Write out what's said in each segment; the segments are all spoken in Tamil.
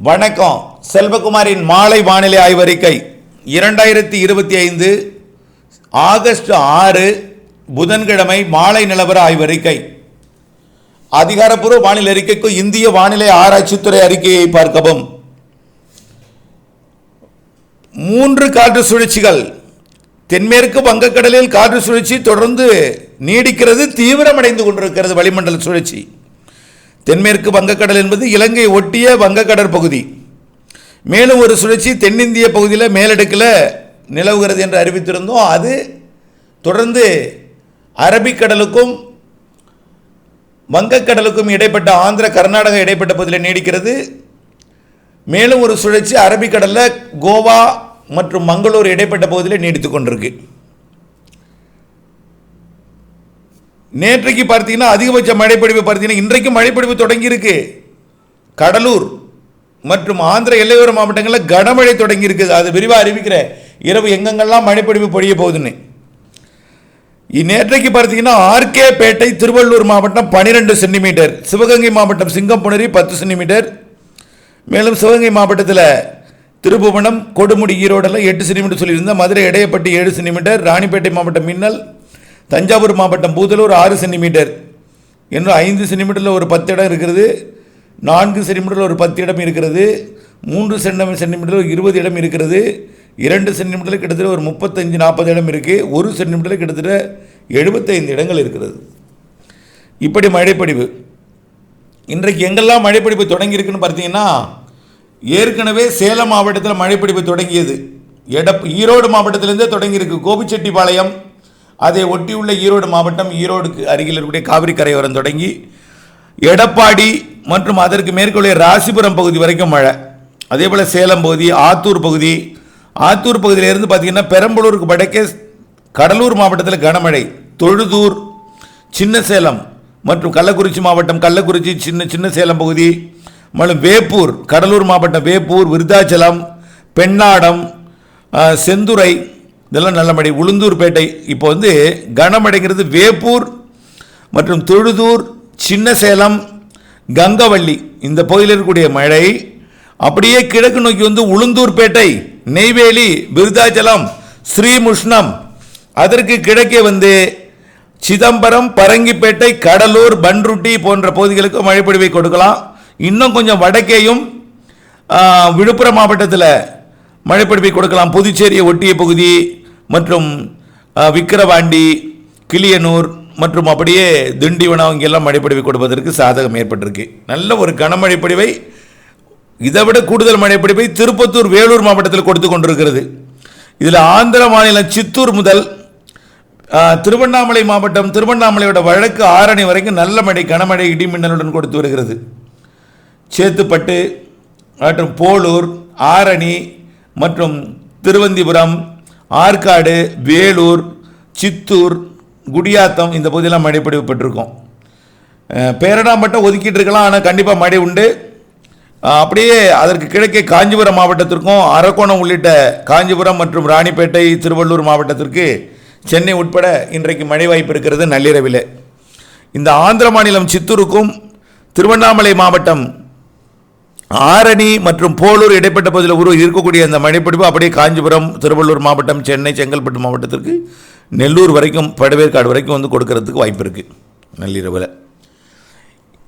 வணக்கம். செல்வகுமாரின் மாலை வானிலை ஆய்வறிக்கை. இரண்டாயிரத்தி இருபத்தி ஐந்து ஆகஸ்ட் ஆறு புதன்கிழமை மாலை நிலவர ஆய்வறிக்கை. அதிகாரப்பூர்வ வானிலை அறிக்கைக்கு இந்திய வானிலை ஆராய்ச்சித்துறை அறிக்கையை பார்க்கவும். மூன்று காற்று சுழற்சிகள். தென்மேற்கு வங்கக்கடலில் காற்று சுழற்சி தொடர்ந்து நீடிக்கிறது தீவிரமடைந்து கொண்டிருக்கிறது வளிமண்டல சுழற்சி. தென்மேற்கு வங்கக்கடல் என்பது இலங்கை ஒட்டிய வங்கக்கடற் பகுதி. மேலும் ஒரு சுழற்சி தென்னிந்திய பகுதியில் மேலடுக்கில் நிலவுகிறது என்று அறிவித்திருந்தோம். அது தொடர்ந்து அரபிக்கடலுக்கும் வங்கக்கடலுக்கும் இடைப்பட்ட ஆந்திர கர்நாடகா இடைப்பட்ட பகுதியில் நீடிக்கிறது. மேலும் ஒரு சுழற்சி அரபிக்கடலில் கோவா மற்றும் மங்களூர் இடைப்பட்ட பகுதியில் நீடித்து கொண்டிருக்கு. நேற்றைக்கு பார்த்தீங்கன்னா அதிகபட்ச மழைப்பொழிவு பார்த்தீங்கன்னா இன்றைக்கு மழைப்பொழிவு தொடங்கியிருக்கு. கடலூர் மற்றும் ஆந்திர எல்லையோர மாவட்டங்களில் கனமழை தொடங்கி இருக்குது அது விரிவாக அறிவிக்கிறேன் இரவு எங்கெங்கெல்லாம் மழைப்பொழிவு பொழிய போகுதுன்னு. நேற்றைக்கு பார்த்தீங்கன்னா ஆர்கே பேட்டை திருவள்ளூர் மாவட்டம் பனிரெண்டு சென்டிமீட்டர் சிவகங்கை மாவட்டம் சிங்கம்புணரி பத்து சென்டிமீட்டர் மேலும் சிவகங்கை மாவட்டத்தில் திருபுவனம் கொடுமுடி ஈரோடெல்லாம் எட்டு சென்டிமீட்டர் சொல்லியிருந்தேன். மதுரை இடையப்பட்டி ஏழு சென்டிமீட்டர் ராணிப்பேட்டை மாவட்டம் மின்னல் தஞ்சாவூர் மாவட்டம் பூதலூர் ஆறு சென்டிமீட்டர். இன்னும் ஐந்து சென்டிமீட்டரில் ஒரு பத்து இடம் இருக்கிறது. நான்கு சென்டிமீட்டரில் ஒரு பத்து இடம் இருக்கிறது. மூன்று சென்டி சென்டிமீட்டரில் இருபது இடம் இருக்கிறது. இரண்டு சென்டிமீட்டரில் கிட்டத்தட்ட ஒரு முப்பத்தஞ்சு நாற்பது இடம் இருக்குது ஒரு சென்டிமீட்டரில் கிட்டத்தட்ட எழுபத்தைந்து இடங்கள் இருக்கிறது. இப்படி மழைப்படிவு இன்றைக்கு எங்கெல்லாம் மழைப்பிடிப்பு தொடங்கியிருக்குன்னு பார்த்தீங்கன்னா ஏற்கனவே சேலம் மாவட்டத்தில் மழைப்பிடிப்பு தொடங்கியது. எடப் ஈரோடு மாவட்டத்திலேருந்தே தொடங்கியிருக்கு. கோபிச்செட்டிப்பாளையம் அதை ஒட்டியுள்ள ஈரோடு மாவட்டம் ஈரோடுக்கு அருகில் இருக்கக்கூடிய காவிரி கரையோரம் தொடங்கி எடப்பாடி மற்றும் அதற்கு மேற்கொள்ள ராசிபுரம் பகுதி வரைக்கும் மழை. அதே போல் சேலம் பகுதி ஆத்தூர் பகுதி. ஆத்தூர் பகுதியிலேருந்து பார்த்தீங்கன்னா பெரம்பலூருக்கு வடக்கே கடலூர் மாவட்டத்தில் கனமழை. தொழுதூர் சின்ன சேலம் மற்றும் கள்ளக்குறிச்சி மாவட்டம் கள்ளக்குறிச்சி சின்ன சின்ன சேலம் பகுதி. மற்றும் வேப்பூர் கடலூர் மாவட்டம் வேப்பூர் விருத்தாச்சலம் பெண்ணாடம் செந்துறை இதெல்லாம் நல்ல மழை உளுந்தூர்பேட்டை இப்போ வந்து கனமடைங்கிறது வேப்பூர் மற்றும் தொழுதூர் சின்ன சேலம் கங்கவள்ளி. இந்த பகுதியில் இருக்கக்கூடிய மழை அப்படியே கிழக்கு நோக்கி வந்து உளுந்தூர்பேட்டை நெய்வேலி விருத்தாச்சலம் ஸ்ரீமுஷ்ணம். அதற்கு கிழக்கே வந்து சிதம்பரம் பரங்கிப்பேட்டை கடலூர் பன்ருட்டி போன்ற பகுதிகளுக்கு மழைப்பொழிவை கொடுக்கலாம். இன்னும் கொஞ்சம் வடக்கேயும் விழுப்புரம் மாவட்டத்தில் மழைப்பொழிவை கொடுக்கலாம். புதுச்சேரியை ஒட்டிய பகுதி மற்றும் விக்கிரவாண்டி கிளியனூர் மற்றும் அப்படியே திண்டிவனம் இங்கெல்லாம் மழைப்பொழிவை கொடுப்பதற்கு சாதகம் ஏற்பட்டிருக்கு. நல்ல ஒரு கனமழைப்படிவை இதை விட கூடுதல் மழைப்பொழிவை திருப்பத்தூர் வேலூர் மாவட்டத்தில் கொடுத்து கொண்டிருக்கிறது. இதில் ஆந்திர மாநிலம் சித்தூர் முதல் திருவண்ணாமலை மாவட்டம் திருவண்ணாமலையோட வழக்கு ஆரணி வரைக்கும் நல்ல மழை கனமழை இடிமின்னலுடன் கொடுத்து வருகிறது. சேத்துப்பட்டு மற்றும் போலூர் ஆரணி மற்றும் திருவந்திபுரம் ஆற்காடு வேலூர் சித்தூர் குடியாத்தம் இந்த பகுதியெல்லாம் மழை பெற்றிருக்கோம். அஹ், பேரணாம்பட்டம் ஒதுக்கிட்டு இருக்கலாம் ஆனால் கண்டிப்பாக மழை உண்டு. அப்படியே அதற்கு கிழக்கே காஞ்சிபுரம் மாவட்டத்திற்கும் அரக்கோணம் உள்ளிட்ட காஞ்சிபுரம் மற்றும் ராணிப்பேட்டை திருவள்ளூர் மாவட்டத்திற்கு சென்னை உட்பட இன்றைக்கு மழை வாய்ப்பு இருக்கிறது நள்ளிரவில். இந்த ஆந்திர மாநிலம் சித்தூருக்கும் திருவண்ணாமலை மாவட்டம் ஆரணி மற்றும் போலூர் இடைப்பட்ட பகுதியில் உருவ இருக்கக்கூடிய அந்த மழைப்பிடிப்பு அப்படியே காஞ்சிபுரம் திருவள்ளூர் மாவட்டம் சென்னை செங்கல்பட்டு மாவட்டத்திற்கு நெல்லூர் வரைக்கும் படுவேற்காடு வரைக்கும் வந்து கொடுக்கறதுக்கு வாய்ப்பு இருக்குது நள்ளிரவில்.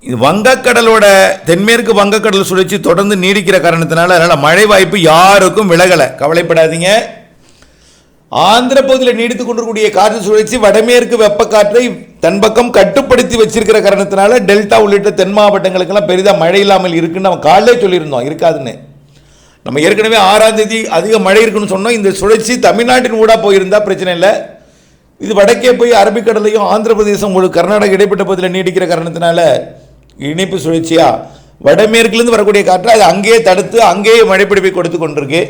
இது வங்கக்கடலோட தென்மேற்கு வங்கக்கடல் சுழற்சி தொடர்ந்து நீடிக்கிற காரணத்தினால அதனால் மழை வாய்ப்பு யாருக்கும் விலகலை. கவலைப்படாதீங்க. ஆந்திர பகுதியில் நீடித்துக் கொண்டிருக்கக்கூடிய காற்று சுழற்சி வடமேற்கு வெப்பக்காற்றை தன் பக்கம் கட்டுப்படுத்தி வச்சிருக்கிற காரணத்தினால டெல்டா உள்ளிட்ட தென் மாவட்டங்களுக்கெல்லாம் பெரிதாக மழை இல்லாமல் இருக்குன்னு நம்ம காலையிலே சொல்லியிருந்தோம். இருக்காதுன்னு. நம்ம ஏற்கனவே ஆறாம் தேதி அதிக மழை இருக்குன்னு சொன்னோம். இந்த சுழற்சி தமிழ்நாட்டின் ஊடாக போயிருந்தால் பிரச்சனை இல்லை. இது வடக்கே போய் அரபிக்கடலையும் ஆந்திர பிரதேசம் ஒரு கர்நாடக இடைப்பட்ட பகுதியில் நீடிக்கிற காரணத்தினால இணைப்பு சுழற்சியாக வடமேற்குலேருந்து வரக்கூடிய காற்று அது அங்கேயே தடுத்து அங்கேயே மழைப்பிடிப்பை கொடுத்து கொண்டிருக்கு.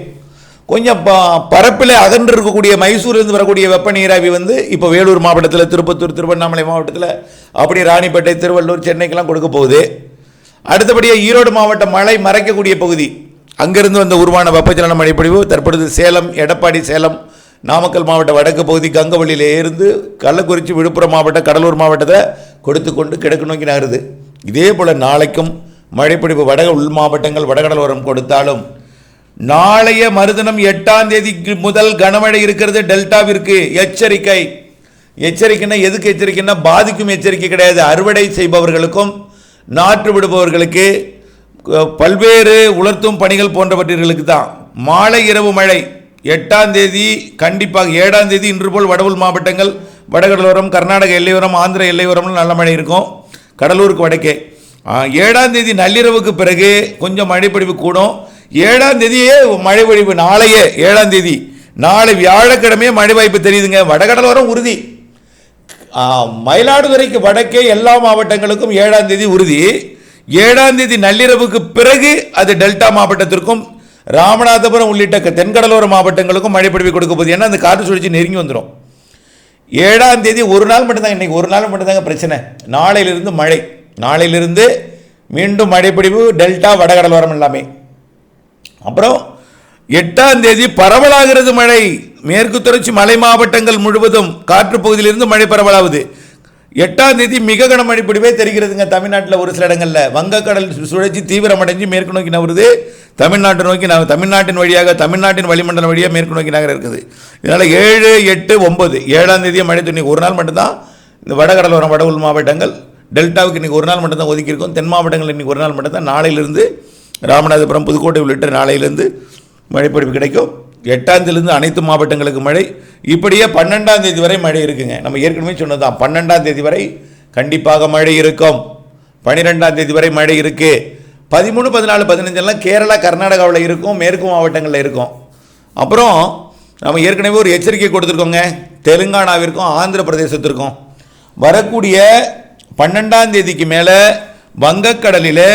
கொஞ்சம் ப பரப்பில் அகன்று இருக்கக்கூடிய மைசூர்லேருந்து வரக்கூடிய வெப்ப நீராவி வந்து இப்போ வேலூர் மாவட்டத்தில் திருப்பத்தூர் திருவண்ணாமலை மாவட்டத்தில் அப்படி ராணிப்பேட்டை திருவள்ளூர் சென்னைக்கெல்லாம் கொடுக்க போகுது. அடுத்தபடியாக ஈரோடு மாவட்டம் மழை மறைக்கக்கூடிய பகுதி. அங்கிருந்து வந்த உருவான வெப்பச்சலன மழைப்பொழிவு தற்பொழுது சேலம் எடப்பாடி சேலம் நாமக்கல் மாவட்ட வடக்கு பகுதி கங்கவள்ளியில் இருந்து கள்ளக்குறிச்சி விழுப்புரம் மாவட்டம் கடலூர் மாவட்டத்தை கொடுத்து கொண்டு கிழக்கு நோக்கி நகருது. இதே போல் நாளைக்கும் மழைப்பிடிப்பு வட உள் மாவட்டங்கள் வடகடலோரம் கொடுத்தாலும் நாளைய மறுதினம் எட்டாம் தேதி முதல் கனமழை இருக்கிறது டெல்டாவிற்கு. எச்சரிக்கை. எச்சரிக்கைன்னா எதுக்கு எச்சரிக்கைன்னா பாதிக்கும் எச்சரிக்கை கிடையாது. அறுவடை செய்பவர்களுக்கும் நாற்று விடுபவர்களுக்கு பல்வேறு உலர்த்தும் பணிகள் போன்றவற்றிற்கு தான். மாலை இரவு மழை. எட்டாம் தேதி கண்டிப்பாக ஏழாம் தேதி இன்று போல் வடவுள் மாவட்டங்கள் வடகடலோரம் கர்நாடக எல்லையோரம் ஆந்திர எல்லையோரம்னு நல்ல மழை இருக்கும். கடலூருக்கு வடக்கே. ஏழாம் தேதி நள்ளிரவுக்கு பிறகு கொஞ்சம் மழைப்பொழிவு கூடும். ஏழாம் தேதியே மழை பொழிவு நாளையே ஏழாம் தேதி. நாளை வியாழக்கிழமையே மழை வாய்ப்பு தெரியுதுங்க. வடகடலோரம் உறுதி. மயிலாடுதுறைக்கு வடக்கே எல்லா மாவட்டங்களுக்கும் ஏழாம் தேதி உறுதி. ஏழாம் தேதி நள்ளிரவுக்கு பிறகு அது டெல்டா மாவட்டத்திற்கும் ராமநாதபுரம் உள்ளிட்ட தென்கடலோர மாவட்டங்களுக்கும் மழை பொழிவு கொடுக்க போகுது. ஏன்னா அந்த காற்று சுழற்சி நெருங்கி வந்துடும் ஏழாம் தேதி ஒரு நாள் மட்டும்தாங்க இன்னைக்கு ஒரு நாள் மட்டும்தாங்க பிரச்சனை. நாளையிலிருந்து மழை. நாளையிலிருந்து மீண்டும் மழைப்பிடிவு டெல்டா வடகடலோரம் எல்லாமே. அப்புறம் எட்டாம் தேதி பரவலாகிறது மழை. மேற்கு தொடர்ச்சி மலை மாவட்டங்கள் முழுவதும் காற்று பகுதியிலிருந்து மழை பரவலாகுது எட்டாம் தேதி மிக கனமழை பிடிவே தெரிகிறதுங்க தமிழ்நாட்டில் ஒரு சில இடங்களில். வங்கக்கடல் சு- சுழற்சி தீவிரமடைஞ்சு மேற்கு நோக்கி நகருது. தமிழ்நாட்டை நோக்கி நான் தமிழ்நாட்டின் வழியாக தமிழ்நாட்டின் வளிமண்டலம் வழியாக மேற்கு நோக்கி நகர இருக்குது. இதனால் ஏழு எட்டு ஒன்பது ஏழாம் தேதி மழை துணி ஒரு நாள் மட்டும்தான் இந்த வடகடலோரம் வட உள் மாவட்டங்கள். டெல்டாவுக்கு இன்றைக்கி ஒரு நாள் மட்டும்தான் ஒதுக்கியிருக்கோம் தென் மாவட்டங்கள் இன்றைக்கி ஒரு நாள் மட்டும்தான். நாளையிலிருந்து ராமநாதபுரம் புதுக்கோட்டை உள்ளிட்ட நாளையிலிருந்து மழைப்பொழிவு கிடைக்கும். எட்டாந்தேதியிலிருந்து அனைத்து மாவட்டங்களுக்கு மழை. இப்படியே பன்னெண்டாம் தேதி வரை மழை இருக்குங்க. நம்ம ஏற்கனவே சொன்னதுதான். பன்னெண்டாம் தேதி வரை கண்டிப்பாக மழை இருக்கும். பன்னிரெண்டாம் தேதி வரை மழை இருக்குது பதிமூணு பதினாலு பதினஞ்செல்லாம் கேரளா கர்நாடகாவில் இருக்கும். மேற்கு மாவட்டங்களில் இருக்கும். அப்புறம் நம்ம ஏற்கனவே ஒரு எச்சரிக்கை கொடுத்துருக்கோங்க. தெலுங்கானாவிற்கும் ஆந்திர பிரதேசத்திற்கும் வரக்கூடிய பன்னெண்டாம் தேதிக்கு மேலே வங்கக்கடலில்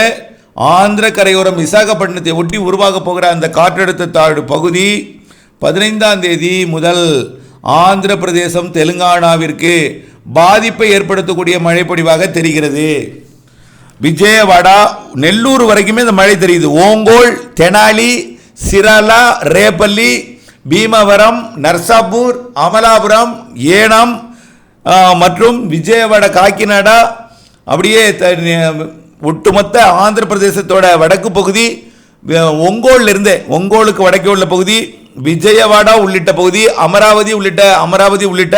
ஆந்திர கரையோரம் விசாகப்பட்டினத்தை ஒட்டி உருவாக போகிற அந்த காற்றழுத்த தாழ்வு பகுதி பதினைந்தாம் தேதி முதல் ஆந்திர பிரதேசம் தெலுங்கானாவிற்கு பாதிப்பை ஏற்படுத்தக்கூடிய மழைப்பொழிவாக தெரிகிறது. விஜயவாடா நெல்லூர் வரைக்குமே இந்த மழை தெரியுது. ஓங்கோல் தெனாலி சிராலா ரேப்பள்ளி பீமவரம் நர்சாப்பூர் அமலாபுரம் ஏனம் மற்றும் விஜயவாடா காக்கிநாடா அப்படியே த- ஒட்டுமொத்த ஆந்திர பிரதேசத்தோட வடக்கு பகுதி வி- இருந்தே ஒங்கோலுக்கு வடக்கே உள்ள பகுதி விஜயவாடா உள்ளிட்ட பகுதி அமராவதி உள்ளிட்ட அமராவதி உள்ளிட்ட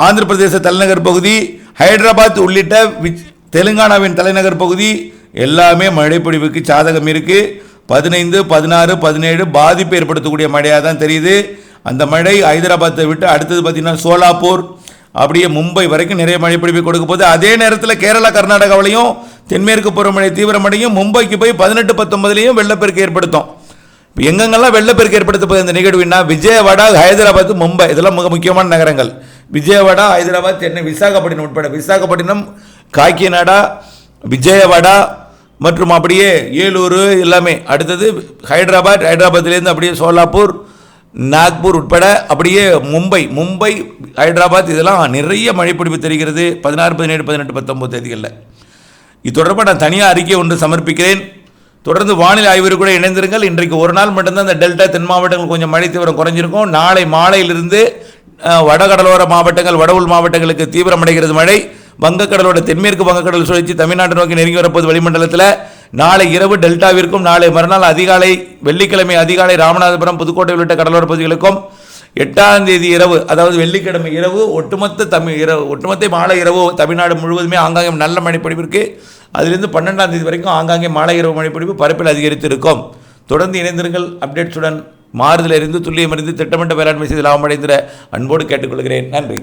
ஆந்திர பிரதேச தலைநகர் பகுதி ஹைதராபாத் உள்ளிட்ட விச்- தெலுங்கானாவின் தலைநகர் பகுதி எல்லாமே மழைப்பொழிவுக்கு சாதகம் இருக்குது பதினைந்து பதினாறு பதினேழு பாதிப்பு ஏற்படுத்தக்கூடிய மழையாக தான் தெரியுது. அந்த மழை ஹைதராபாத்தை விட்டு அடுத்தது பார்த்திங்கன்னா சோலாப்பூர் அப்படியே மும்பை வரைக்கும் நிறைய மழை பொழிவை கொடுக்க போகுது. அதே நேரத்தில் கேரளா கர்நாடகாவிலையும் தென்மேற்கு பருவமழை தீவிரமடையும். மும்பைக்கு போய் பதினெட்டு பத்தொன்பதுலேயும் வெள்ளப்பெருக்கு ஏற்படுத்தும். எங்கெங்கெல்லாம் வெள்ளப்பெருக்கு ஏற்படுத்த போகுது இந்த நிகழ்வுனா விஜயவாடா ஹைதராபாத் மும்பை. இதெல்லாம் மிக முக்கியமான நகரங்கள். விஜயவாடா ஹைதராபாத் சென்னை விசாகப்பட்டினம் உட்பட. விசாகப்பட்டினம் காக்கிநாடா விஜயவாடா மற்றும் அப்படியே ஏலூர் எல்லாமே. அடுத்தது ஹைதராபாத் ஹைதராபாத்லேருந்து அப்படியே சோலாப்பூர் நாக்பூர் உட்பட அப்படியே மும்பை மும்பை ஹைதராபாத் இதெல்லாம் நிறைய மழைப்பிடிப்பு தெரிகிறது பதினாறு பதினேழு பதினெட்டு பத்தொம்பது தேதிகளில். இது தொடர்பாக நான் தனியாக அறிக்கை ஒன்று சமர்ப்பிக்கிறேன். தொடர்ந்து வானிலை ஆய்வு கூட இணைந்திருங்கள். இன்றைக்கு ஒரு நாள் மட்டும்தான் இந்த டெல்டா தென் மாவட்டங்கள் கொஞ்சம் மழை தீவிரம் குறைஞ்சிருக்கும். நாளை மாலையிலிருந்து வடகடலோர மாவட்டங்கள் வட உள் மாவட்டங்களுக்கு தீவிரமடைகிறது மழை. வங்கக்கடலோட தென்மேற்கு வங்கக்கடல் சுழற்சி தமிழ்நாட்டை நோக்கி நெருங்கி வரப்போது வளிமண்டலத்தில். நாளை இரவு டெல்டாவிற்கும் நாளை மறுநாள் அதிகாலை வெள்ளிக்கிழமை அதிகாலை ராமநாதபுரம் புதுக்கோட்டை உள்ளிட்ட கடலோர பகுதிகளுக்கும் எட்டாம் தேதி இரவு அதாவது வெள்ளிக்கிழமை இரவு ஒட்டுமொத்த தமிழ் இரவு ஒட்டுமொத்த மாலை இரவு தமிழ்நாடு முழுவதுமே ஆங்காங்கே நல்ல மழைப்பொழிவு இருக்குது அதிலிருந்து பன்னெண்டாம் தேதி வரைக்கும் ஆங்காங்கே மாலை இரவு மழைப்பொழிவு பரப்பில் அதிகரித்திருக்கும். தொடர்ந்து இணைந்திருங்கள். அப்டேட்ஸுடன் மாறுதல் அறிந்து துல்லியம் அறிந்து திட்டமிட்ட வேளாண்மை செய்து லாபமடைந்த அன்போடு கேட்டுக்கொள்கிறேன். நன்றி.